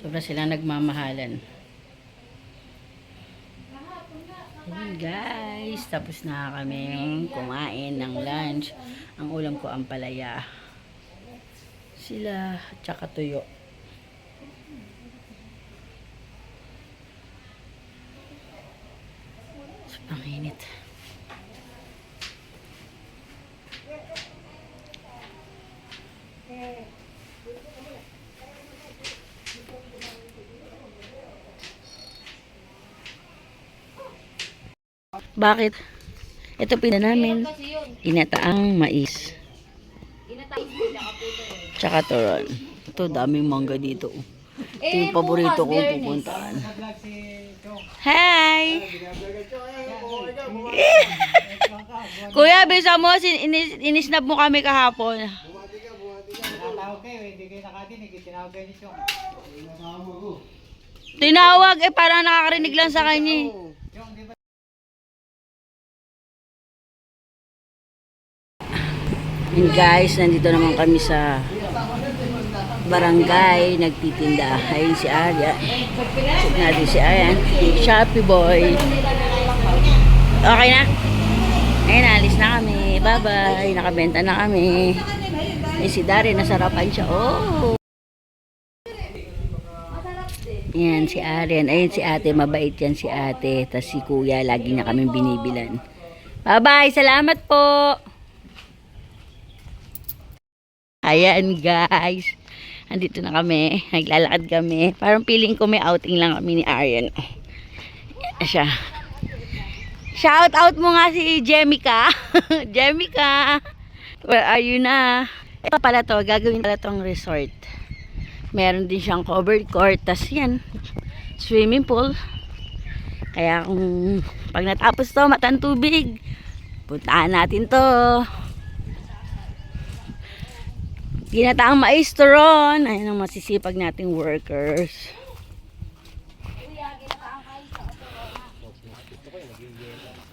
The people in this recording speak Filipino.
Sobra sila nagmamahalan. Ayun guys, tapos na kami kumain ng lunch. Ang ulam ko ang palaya. Sila, tsaka tuyo. Sobrang init. Bakit? Ito pina namin. Inataang mais. Tsaka turon. Ito, daming mangga dito. Ito yung paborito kong pupuntaan. Hi! Kuya, bisa mo, sin- inis, inisnab mo kami kahapon. Chong. Tinawag, eh parang nakakarinig lang sa kanya. And guys, nandito naman kami sa barangay, nagtitinda. Ayun si Arya. Check si Aryan. Shopee boy. Okay na? Ayun, alis na kami. Bye-bye. Nakabenta na kami. Eh, si Dari, nasarapan siya. Oh! Yan, si Aryan. Ayun si ate, mabait yan si ate. Tapos si kuya, lagi na kami binibilan. Bye-bye. Salamat po. Ayan guys. Andito na kami. Naglalakad kami. Parang feeling ko may outing lang kami ni. Ayan Siya. Shout out mo nga si Jemica. Jemica. Where are you na? Ito pala to. Gagawin pala tong resort. Meron din siyang covered court. Tas yan. Swimming pool. Kaya kung pag natapos to, matang tubig. Puntaan natin to. Ginataang maestron. Ayan ang masisipag nating workers.